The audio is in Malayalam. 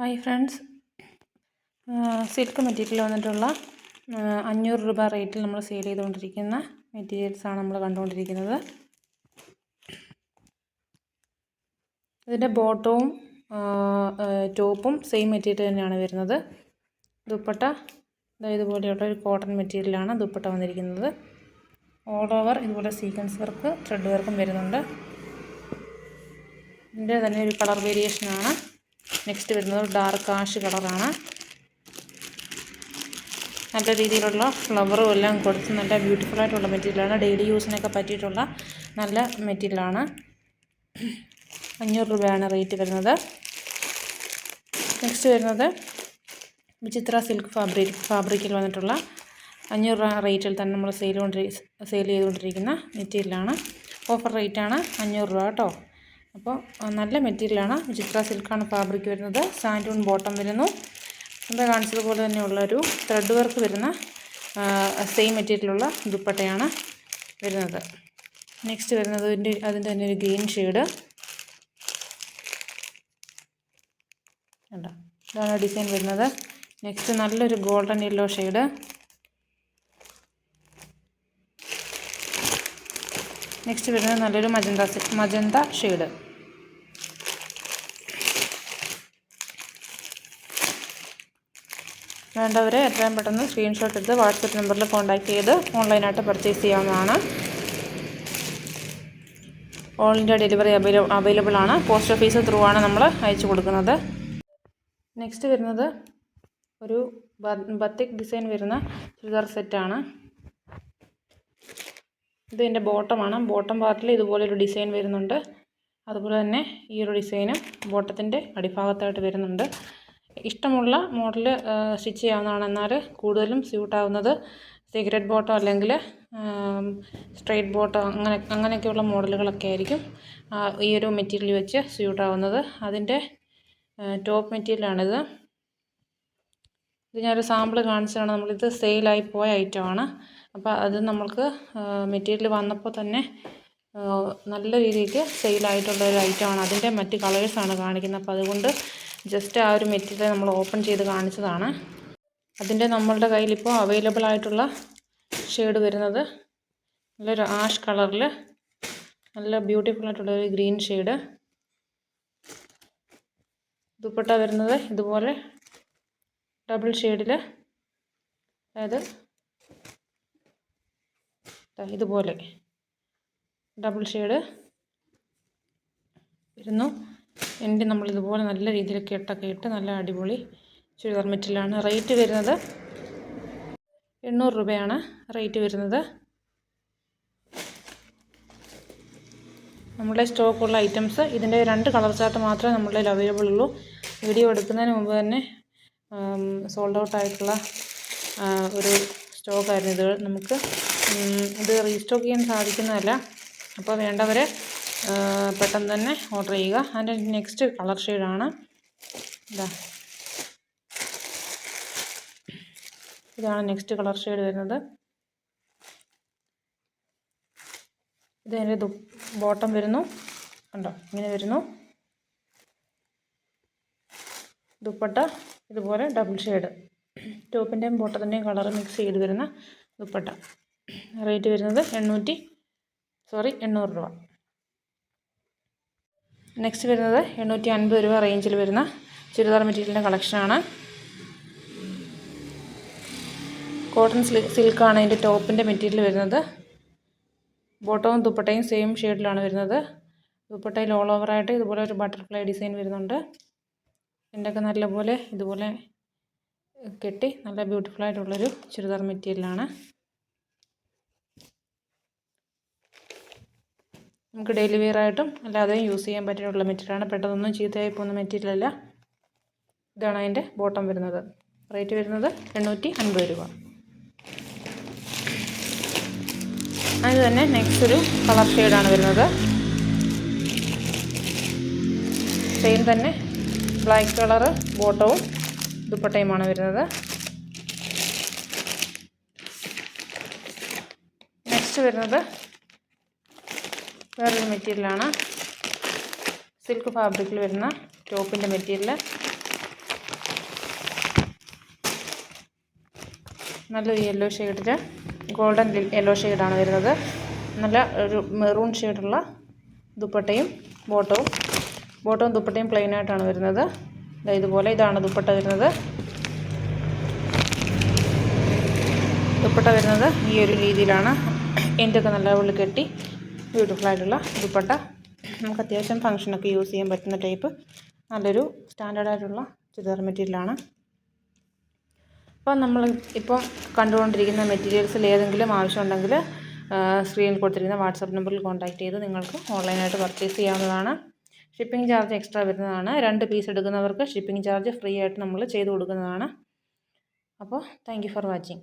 Hi friends. സിൽക്ക് മെറ്റീരിയൽ വന്നിട്ടുള്ള അഞ്ഞൂറ് രൂപ റേറ്റിൽ നമ്മൾ സെയിൽ ചെയ്തുകൊണ്ടിരിക്കുന്ന മെറ്റീരിയൽസാണ് നമ്മൾ കണ്ടുകൊണ്ടിരിക്കുന്നത്. ഇതിന്റെ ബോട്ടവും ടോപ്പും സെയിം മെറ്റീരിയൽ തന്നെയാണ് വരുന്നത്. ദുപ്പട്ട ഇതുപോലെയുള്ള ഒരു കോട്ടൺ മെറ്റീരിയലാണ് ദുപ്പട്ട വന്നിരിക്കുന്നത്. ഓൾ ഓവർ ഇതുപോലെ സീക്വൻസ് വർക്ക് ത്രെഡ് വർക്കും വരുന്നുണ്ട്. ഇതിന്റെ തന്നെ ഒരു കളർ വേരിയേഷനാണ് നെക്സ്റ്റ് വരുന്നത് ഡാർക്ക് ആഷ് കളറാണ് നല്ല രീതിയിലുള്ള ഫ്ലവറും എല്ലാം കൊടുത്ത് നല്ല ബ്യൂട്ടിഫുൾ ആയിട്ടുള്ള മെറ്റീരിയലാണ് ഡെയിലി യൂസിനൊക്കെ പറ്റിയിട്ടുള്ള നല്ല മെറ്റീരിയലാണ് അഞ്ഞൂറ് രൂപയാണ് റേറ്റ് വരുന്നത്. നെക്സ്റ്റ് വരുന്നത് വിചിത്ര സിൽക്ക് ഫാബ്രിക് ഫാബ്രിക്കിൽ വന്നിട്ടുള്ള അഞ്ഞൂറ് രൂപ റേറ്റിൽ തന്നെ നമ്മൾ സെയിൽ കൊണ്ടി സെയിൽ ചെയ്തുകൊണ്ടിരിക്കുന്ന മെറ്റീരിയലാണ് ഓഫർ റേറ്റാണ് അഞ്ഞൂറ് രൂപ കേട്ടോ. അപ്പോൾ നല്ല മെറ്റീരിയലാണ് വിചിത്ര സിൽക്കാണ് ഫാബ്രിക് വരുന്നത്. സാൻഡൂൺ ബോട്ടം വരുന്നു. മുമ്പേ കാണിച്ചതുപോലെ തന്നെയുള്ളൊരു ത്രെഡ് വർക്ക് വരുന്ന സെയിം മെറ്റീരിയലുള്ള ദുപ്പട്ടയാണ് വരുന്നത്. നെക്സ്റ്റ് വരുന്നത് അതിന്റെ അതിന്റെ തന്നെ ഒരു ഗ്രീൻ ഷെയ്ഡ് കണ്ടോ? ഇതാണ് ഡിസൈൻ വരുന്നത്. നെക്സ്റ്റ് നല്ലൊരു ഗോൾഡൻ യെല്ലോ ഷെയ്ഡ് നെക്സ്റ്റ് വരുന്നത് നല്ലൊരു മജന്ത മജന്ത ഷെയ്ഡ് വേണ്ടവരെ എത്രയും പെട്ടെന്ന് സ്ക്രീൻഷോട്ട് എടുത്ത് വാട്സപ്പ് നമ്പറിൽ കോൺടാക്റ്റ് ചെയ്ത് ഓൺലൈനായിട്ട് പർച്ചേസ് ചെയ്യാവുന്നതാണ്. All India delivery avail available ആണ്. പോസ്റ്റ് ഓഫീസ് ത്രൂ ആണ് നമ്മൾ അയച്ചു കൊടുക്കുന്നത്. നെക്സ്റ്റ് വരുന്നത് ഒരു ബത്തിക് ഡിസൈൻ വരുന്ന ചുരിദാർ സെറ്റാണ് ഇത് എന്റെ ബോട്ടമാണ് ബോട്ടം പാർട്ടിൽ ഇതുപോലൊരു ഡിസൈൻ വരുന്നുണ്ട്. അതുപോലെ തന്നെ ഈ ഒരു ഡിസൈനും ബോട്ടത്തിന്റെ അടിഭാഗത്തായിട്ട് വരുന്നുണ്ട്. ഇഷ്ടമുള്ള മോഡൽ സ്റ്റിച്ച് ചെയ്യാവുന്നതാണ്. എന്നാൽ കൂടുതലും സ്യൂട്ടാവുന്നത് സിഗരറ്റ് ബോട്ടോ അല്ലെങ്കിൽ സ്ട്രെയിറ്റ് ബോട്ടോ അങ്ങനെ അങ്ങനെയൊക്കെയുള്ള മോഡലുകളൊക്കെ ആയിരിക്കും ഈ ഒരു മെറ്റീരിയൽ വെച്ച് സ്യൂട്ടാവുന്നത്. അതിന്റെ ടോപ്പ് മെറ്റീരിയലാണിത് ഇത് ഞാനൊരു സാമ്പിൾ കാണിച്ചതാണ്. നമ്മളിത് സെയിലായി പോയ ഐറ്റമാണ് അപ്പോൾ അത് നമ്മൾക്ക് മെറ്റീരിയൽ വന്നപ്പോൾ തന്നെ നല്ല രീതിക്ക് സെയിലായിട്ടുള്ള ഒരു ഐറ്റമാണ് അതിന്റെ മറ്റ് കളേഴ്സാണ് കാണിക്കുന്നത്. അപ്പോൾ അതുകൊണ്ട് ജസ്റ്റ് ആ ഒരു മെറ്റീരിയൽ നമ്മൾ ഓപ്പൺ ചെയ്ത് കാണിച്ചതാണ്. അതിന്റെ നമ്മളുടെ കയ്യിലിപ്പോൾ അവൈലബിൾ ആയിട്ടുള്ള ഷെയ്ഡ് വരുന്നത് നല്ലൊരു ആഷ് കളറിൽ നല്ല ബ്യൂട്ടിഫുൾ ആയിട്ടുള്ള ഒരു ഗ്രീൻ ഷെയ്ഡ്. ദുപ്പട്ട വരുന്നത് ഇതുപോലെ ഡബിൾ ഷെയ്ഡിൽ. അതായത് ഇതുപോലെ ഡബിൾ ഷെയ്ഡ് വരുന്നു. എന്റെ നമ്മൾ ഇതുപോലെ നല്ല രീതിയിൽ കെട്ടൊക്കെ ഇട്ട് നല്ല അടിപൊളി ചുരിദാർ മെറ്റീരിയലാണ്. റേറ്റ് വരുന്നത് എണ്ണൂറ് രൂപയാണ് റേറ്റ് വരുന്നത്. നമ്മുടെ സ്റ്റോക്കുള്ള ഐറ്റംസ് ഇതിന്റെ രണ്ട് കളർ ചാർട്ട് മാത്രമേ നമ്മളുടെ അവൈലബിൾ ഉള്ളൂ. വീഡിയോ എടുക്കുന്നതിന് മുമ്പ് തന്നെ സോൾഡ് ഔട്ട് ആയിട്ടുള്ള ഒരു സ്റ്റോക്കായിരുന്നു ഇത്. നമുക്ക് ഇത് റീസ്റ്റോക്ക് ചെയ്യാൻ സാധിക്കുന്നതല്ല. അപ്പോൾ വേണ്ടവർ പെട്ടെന്ന് തന്നെ ഓർഡർ ചെയ്യുക. അതിന്റെ നെക്സ്റ്റ് കളർ ഷെയ്ഡാണ് ഇതാ. ഇതാണ് നെക്സ്റ്റ് കളർ ഷെയ്ഡ് വരുന്നത്. ഇത് അതിന്റെ ദു ബോട്ടം വരുന്നു. കണ്ടോ? ഇങ്ങനെ വരുന്നു. ദുപ്പട്ട ഇതുപോലെ ഡബിൾ ഷെയ്ഡ് ടോപ്പിന്റെയും ബോട്ടത്തിന്റെയും കളർ മിക്സ് ചെയ്ത് വരുന്ന ദുപ്പട്ട. റേറ്റ് വരുന്നത് എണ്ണൂറ്റി സോറി എണ്ണൂറ് രൂപ. നെക്സ്റ്റ് വരുന്നത് എണ്ണൂറ്റി അൻപത് രൂപ റേഞ്ചിൽ വരുന്ന ചുരിദാർ മെറ്റീരിയലിന്റെ കളക്ഷനാണ് കോട്ടൺ സിൽ സിൽക്കാണ് ഇതിന്റെ ടോപ്പിന്റെ മെറ്റീരിയൽ വരുന്നത്. ബോട്ടവും ദുപ്പട്ടയും സെയിം ഷെയ്ഡിലാണ് വരുന്നത്. ദുപ്പട്ടയിൽ ഓൾ ഓവറായിട്ട് ഇതുപോലെ ഒരു ബട്ടർഫ്ലൈ ഡിസൈൻ വരുന്നുണ്ട്. ഇതിന്റെയൊക്കെ നല്ലപോലെ ഇതുപോലെ കെട്ടി നല്ല ബ്യൂട്ടിഫുൾ ആയിട്ടുള്ളൊരു ചുരിദാർ മെറ്റീരിയലാണ് നമുക്ക് ഡെയിലി വെയർ ആയിട്ടും അല്ലാതെയും യൂസ് ചെയ്യാൻ പറ്റിയിട്ടുള്ള മെറ്റീരിയലാണ്. പെട്ടെന്നൊന്നും ചീത്തയായി പോകുന്ന മെറ്റീരിയൽ അല്ല ഇതാണ് അതിന്റെ ബോട്ടം വരുന്നത്. റേറ്റ് വരുന്നത് എണ്ണൂറ്റി അൻപത് രൂപ അതിന് തന്നെ നെക്സ്റ്റ് ഒരു കളർ ഷെയ്ഡാണ് വരുന്നത്. സെയിം തന്നെ ബ്ലാക്ക് കളറ് ബോട്ടവും ദുപ്പട്ടയുമാണ് വരുന്നത്. നെക്സ്റ്റ് വരുന്നത് വേറൊരു മെറ്റീരിയലാണ്. സിൽക്ക് ഫാബ്രിക്കിൽ വരുന്ന ടോപ്പിന്റെ മെറ്റീരിയൽ നല്ലൊരു യെല്ലോ ഷെയ്ഡിൽ ഗോൾഡൻ യെല്ലോ ഷെയ്ഡാണ് വരുന്നത്. നല്ല ഒരു മെറൂൺ ഷെയ്ഡുള്ള ദുപ്പട്ടയും ബോട്ടവും ബോട്ടവും ദുപ്പട്ടയും പ്ലെയിനായിട്ടാണ് വരുന്നത്. ഇതുപോലെ ഇതാണ് ദുപ്പട്ട വരുന്നത്. ദുപ്പട്ട വരുന്നത് ഈ ഒരു രീതിയിലാണ്. എന്റെയൊക്കെ നല്ല ഉള്ളിൽ കെട്ടി ബ്യൂട്ടിഫുൾ ആയിട്ടുള്ള ദുപ്പട്ട. നമുക്ക് അത്യാവശ്യം ഫംഗ്ഷനൊക്കെ യൂസ് ചെയ്യാൻ പറ്റുന്ന ടൈപ്പ് നല്ലൊരു സ്റ്റാൻഡേർഡായിട്ടുള്ള ചുരിദാർ മെറ്റീരിയലാണ് അപ്പോൾ നമ്മൾ ഇപ്പം കണ്ടുകൊണ്ടിരിക്കുന്ന മെറ്റീരിയൽസിൽ ഏതെങ്കിലും ആവശ്യമുണ്ടെങ്കിൽ സ്ക്രീനിൽ കൊടുത്തിരിക്കുന്ന വാട്സാപ്പ് നമ്പറിൽ കോൺടാക്റ്റ് ചെയ്ത് നിങ്ങൾക്ക് ഓൺലൈനായിട്ട് പർച്ചേസ് ചെയ്യാവുന്നതാണ്. ഷിപ്പിംഗ് ചാർജ് എക്സ്ട്രാ വരുന്നതാണ്. രണ്ട് പീസ് എടുക്കുന്നവർക്ക് ഷിപ്പിംഗ് ചാർജ് ഫ്രീ ആയിട്ട് നമ്മൾ ചെയ്ത് കൊടുക്കുന്നതാണ്. അപ്പോൾ താങ്ക് ഫോർ വാച്ചിങ്